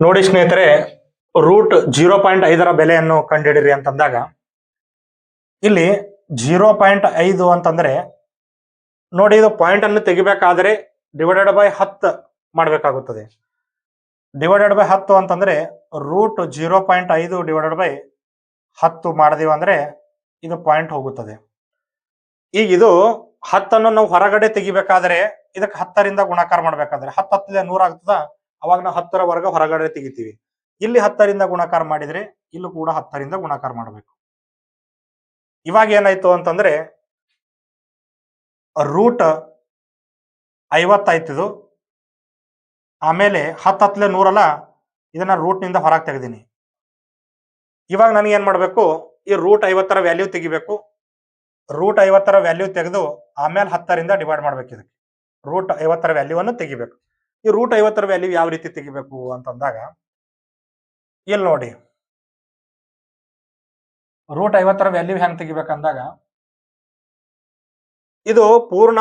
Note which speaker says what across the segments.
Speaker 1: ನೋಡಿ ಸ್ನೇಹಿತರೆ root zero point ಐದರ ಬೆಲೆಯನ್ನು ಕಂಡುಹಿಡಿರಿ ಅಂತಂದಾಗ, ಇಲ್ಲಿ ಜೀರೋ ಪಾಯಿಂಟ್ ಐದು ಅಂತಂದ್ರೆ, ನೋಡಿ ಇದು ಪಾಯಿಂಟ್ ಅನ್ನು ತೆಗಿಬೇಕಾದ್ರೆ ಡಿವೈಡೆಡ್ ಬೈ ಹತ್ತು ಮಾಡಬೇಕಾಗುತ್ತದೆ. ಡಿವೈಡೆಡ್ ಬೈ ಹತ್ತು ಅಂತಂದ್ರೆ ರೂಟ್ ಜೀರೋ ಪಾಯಿಂಟ್ ಐದು ಡಿವೈಡೆಡ್ ಬೈ ಹತ್ತು ಮಾಡಿದೀವಿ ಅಂದ್ರೆ, ಇದು ಪಾಯಿಂಟ್ ಹೋಗುತ್ತದೆ. ಈಗ ಇದು ಹತ್ತನ್ನು ನಾವು ಹೊರಗಡೆ ತೆಗಿಬೇಕಾದ್ರೆ, ಇದಕ್ಕೆ ಹತ್ತರಿಂದ ಗುಣಾಕಾರ ಮಾಡ್ಬೇಕಾದ್ರೆ, ಹತ್ತು ಹತ್ತಿದೆ ನೂರ ಆಗ್ತದ? ಅವಾಗ ನಾವು ಹತ್ತರ ವರ್ಗ ಹೊರಗಡೆ ತೆಗಿತೀವಿ. ಇಲ್ಲಿ ಹತ್ತರಿಂದ ಗುಣಾಕಾರ ಮಾಡಿದ್ರೆ ಇಲ್ಲೂ ಕೂಡ ಹತ್ತರಿಂದ ಗುಣಾಕಾರ ಮಾಡಬೇಕು. ಇವಾಗ ಏನಾಯ್ತು ಅಂತಂದ್ರೆ ರೂಟ್ ಐವತ್ತಾಯ್ತಿದು ಆಮೇಲೆ ಹತ್ತು ಹತ್ತಲೆ ನೂರಲ್ಲ, ಇದನ್ನ ರೂಟ್ನಿಂದ ಹೊರಗೆ ತೆಗೆದೀನಿ. ಇವಾಗ ನನಗೆ ಏನ್ ಮಾಡಬೇಕು, ಈ ರೂಟ್ ಐವತ್ತರ ವ್ಯಾಲ್ಯೂ ತೆಗಿಬೇಕು. ರೂಟ್ ಐವತ್ತರ ವ್ಯಾಲ್ಯೂ ತೆಗೆದು ಆಮೇಲೆ ಹತ್ತರಿಂದ ಡಿವೈಡ್ ಮಾಡ್ಬೇಕು ಇದಕ್ಕೆ. ರೂಟ್ ಐವತ್ತರ ವ್ಯಾಲ್ಯೂವನ್ನು ತೆಗಿಬೇಕು. ಈ ರೂಟ್ ಐವತ್ತರ ವ್ಯಾಲ್ಯೂ ಯಾವ ರೀತಿ ತೆಗಿಬೇಕು ಅಂತಂದಾಗ, ಇಲ್ಲಿ ನೋಡಿ. ರೂಟ್ ಐವತ್ತರ ವ್ಯಾಲ್ಯೂ ಹೆಂಗ್ ತೆಗಿಬೇಕಂದಾಗ, ಇದು ಪೂರ್ಣ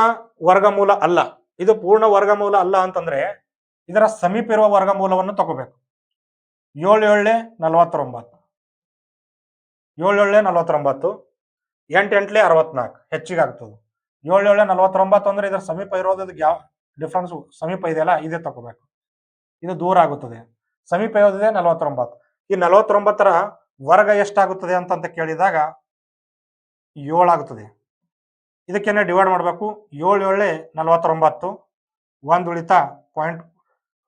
Speaker 1: ವರ್ಗಮೂಲ ಅಲ್ಲ. ಇದು ಪೂರ್ಣ ವರ್ಗಮೂಲ ಅಲ್ಲ ಅಂತಂದ್ರೆ, ಇದರ ಸಮೀಪ ಇರುವ ವರ್ಗಮೂಲವನ್ನು ತಗೋಬೇಕು. ಏಳು ಏಳೆ ನಲವತ್ತೊಂಬತ್ತು. ಏಳು ಏಳೆ ನಲವತ್ತೊಂಬತ್ತು, ಎಂಟು ಅರವತ್ನಾಲ್ಕು, ಹೆಚ್ಚಿಗೆ ಆಗ್ತದೆ. ಏಳು ಏಳೆ ನಲವತ್ತೊಂಬತ್ತು ಅಂದ್ರೆ ಇದರ ಸಮೀಪ ಇರೋದು ಯಾವ ಡಿಫ್ರೆನ್ಸ್ ಸಮೀಪ ಇದೆಯಲ್ಲ, ಇದೇ ತಗೋಬೇಕು. ಇದು ದೂರ ಆಗುತ್ತದೆ. ಸಮೀಪ ಯಾವುದಿದೆ? ನಲವತ್ತೊಂಬತ್ತು. ಈ ನಲವತ್ತೊಂಬತ್ತರ ವರ್ಗ ಎಷ್ಟಾಗುತ್ತದೆ ಅಂತಂತ ಕೇಳಿದಾಗ ಏಳಾಗುತ್ತದೆ ಇದಕ್ಕೇನೆ ಡಿವೈಡ್ ಮಾಡಬೇಕು. ಏಳು ಏಳೆ ನಲವತ್ತೊಂಬತ್ತು. ಒಂದು ಉಳಿತ ಪಾಯಿಂಟ್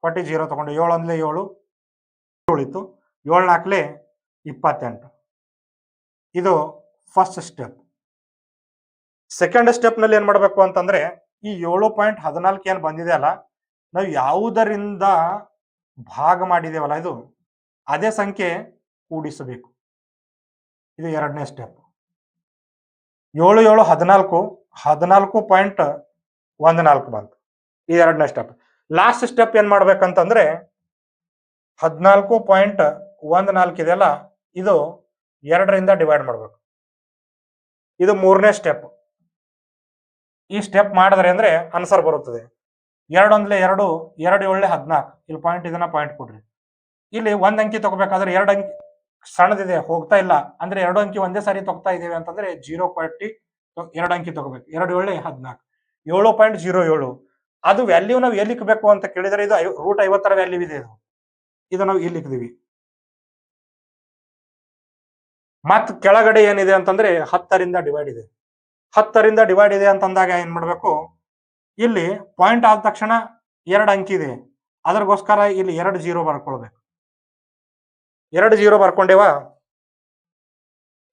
Speaker 1: ಫಾರ್ಟಿ ಜೀರೋ ತಗೊಂಡು ಏಳು ಒಂದ್ಲೆ ಏಳು. ಉಳಿತು. ಏಳು ನಾಲ್ಕಲೆ ಇಪ್ಪತ್ತೆಂಟು. ಇದು ಫಸ್ಟ್ ಸ್ಟೆಪ್ ಸೆಕೆಂಡ್ ಸ್ಟೆಪ್ನಲ್ಲಿ ಏನು ಮಾಡಬೇಕು ಅಂತಂದ್ರೆ ಈ ಏಳು ಪಾಯಿಂಟ್ ಹದಿನಾಲ್ಕು ಏನು ಬಂದಿದೆ ಅಲ್ಲ, ನಾವು ಯಾವುದರಿಂದ ಭಾಗ ಮಾಡಿದೇವಲ್ಲ ಇದು, ಅದೇ ಸಂಖ್ಯೆ ಕೂಡಿಸಬೇಕು. ಇದು ಎರಡನೇ ಸ್ಟೆಪ್ ಏಳು ಏಳು ಹದಿನಾಲ್ಕು ಹದಿನಾಲ್ಕು ಪಾಯಿಂಟ್ ಒಂದು ನಾಲ್ಕು ಬಂತು. ಇದು ಎರಡನೇ ಸ್ಟೆಪ್ ಲಾಸ್ಟ್ ಸ್ಟೆಪ್ ಏನ್ ಮಾಡ್ಬೇಕಂತಂದ್ರೆ, ಹದಿನಾಲ್ಕು ಪಾಯಿಂಟ್ ಒಂದು ನಾಲ್ಕು ಇದೆಯಲ್ಲ ಇದು ಎರಡರಿಂದ ಡಿವೈಡ್ ಮಾಡಬೇಕು. ಇದು ಮೂರನೇ ಸ್ಟೆಪ್ ಈ ಸ್ಟೆಪ್ ಮಾಡಿದ್ರೆ ಅಂದ್ರೆ ಆನ್ಸರ್ ಬರುತ್ತದೆ. ಎರಡು ಅಂದ್ಲೆ ಎರಡು ಎರಡು ಏಳೆ ಹದಿನಾಲ್ಕು ಇಲ್ಲಿ ಪಾಯಿಂಟ್ ಇದನ್ನ ಪಾಯಿಂಟ್ ಕೊಡ್ರಿ. ಇಲ್ಲಿ ಒಂದ್ ಅಂಕಿ ತಗೋಬೇಕಾದ್ರೆ ಎರಡು ಅಂಕಿ ಸಣ್ಣದಿದೆ, ಹೋಗ್ತಾ ಇಲ್ಲ. ಅಂದ್ರೆ ಎರಡು ಅಂಕಿ ಒಂದೇ ಸಾರಿ ತಗೋತಾ ಇದ್ದೇವೆ ಅಂತಂದ್ರೆ ಜೀರೋ ಪಾಯಿಂಟ್ ಎರಡು ಅಂಕಿ ತಗೋಬೇಕು. ಎರಡು ಏಳೆ ಹದಿನಾಲ್ಕು ಏಳು ಪಾಯಿಂಟ್ ಜೀರೋ ಏಳು. ಅದು ವ್ಯಾಲ್ಯೂ ನಾವು ಎಲ್ಲಿ ಇಕ್ಬೇಕು ಅಂತ ಕೇಳಿದ್ರೆ ಇದು ರೂಟ್ ಐವತ್ತರ ವ್ಯಾಲ್ಯೂ ಇದೆ ಇದು. ಇದು ನಾವು ಇಲ್ಲಿ ಇಕ್ತೀವಿ ಮತ್ ಕೆಳಗಡೆ ಏನಿದೆ ಅಂತಂದ್ರೆ ಹತ್ತರಿಂದ ಡಿವೈಡ್ ಇದೆ. ಹತ್ತರಿಂದ ಡಿವೈಡ್ ಇದೆ ಅಂತ ಅಂದಾಗ ಏನ್ ಮಾಡ್ಬೇಕು? ಇಲ್ಲಿ ಪಾಯಿಂಟ್ ಆದ ತಕ್ಷಣ ಎರಡು ಅಂಕಿ ಇದೆ. ಅದ್ರಗೋಸ್ಕರ ಇಲ್ಲಿ ಎರಡು ಜೀರೋ ಬರ್ಕೊಳ್ಬೇಕು. ಎರಡು ಜೀರೋ ಬರ್ಕೊಂಡೇವ?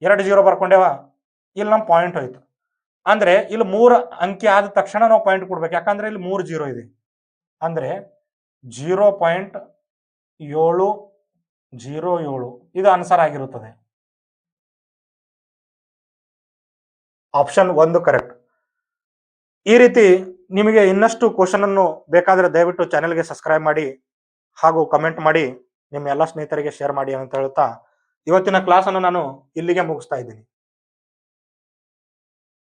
Speaker 1: ಎರಡು ಜೀರೋ ಬರ್ಕೊಂಡೇವ? ಇಲ್ಲಿ ನಮ್ಮ ಪಾಯಿಂಟ್ ಹೋಯ್ತು. ಅಂದ್ರೆ ಇಲ್ಲಿ ಮೂರು ಅಂಕಿ ಆದ ತಕ್ಷಣ ನಾವು ಪಾಯಿಂಟ್ ಕೊಡ್ಬೇಕು. ಯಾಕಂದ್ರೆ ಇಲ್ಲಿ ಮೂರು ಜೀರೋ ಇದೆ. ಅಂದ್ರೆ ಜೀರೋ ಪಾಯಿಂಟ್ ಏಳು ಜೀರೋ ಏಳು ಇದು ಆನ್ಸರ್ ಆಗಿರುತ್ತದೆ. ಆಪ್ಷನ್ ಒಂದು ಕರೆಕ್ಟ್ ಈ ರೀತಿ ನಿಮಗೆ ಇನ್ನಷ್ಟು ಕ್ವಶನ್ ಅನ್ನು ಬೇಕಾದರೆ ದಯವಿಟ್ಟು ಚಾನೆಲ್ಗೆ ಸಬ್ಸ್ಕ್ರೈಬ್ ಮಾಡಿ ಹಾಗೂ ಕಮೆಂಟ್ ಮಾಡಿ ನಿಮ್ಮ ಎಲ್ಲ ಸ್ನೇಹಿತರಿಗೆ ಶೇರ್ ಮಾಡಿ ಅಂತ ಹೇಳ್ತಾ ಇವತ್ತಿನ ಕ್ಲಾಸ್ ಅನ್ನು ನಾನು ಇಲ್ಲಿಗೆ ಮುಗಿಸ್ತಾ ಇದ್ದೀನಿ.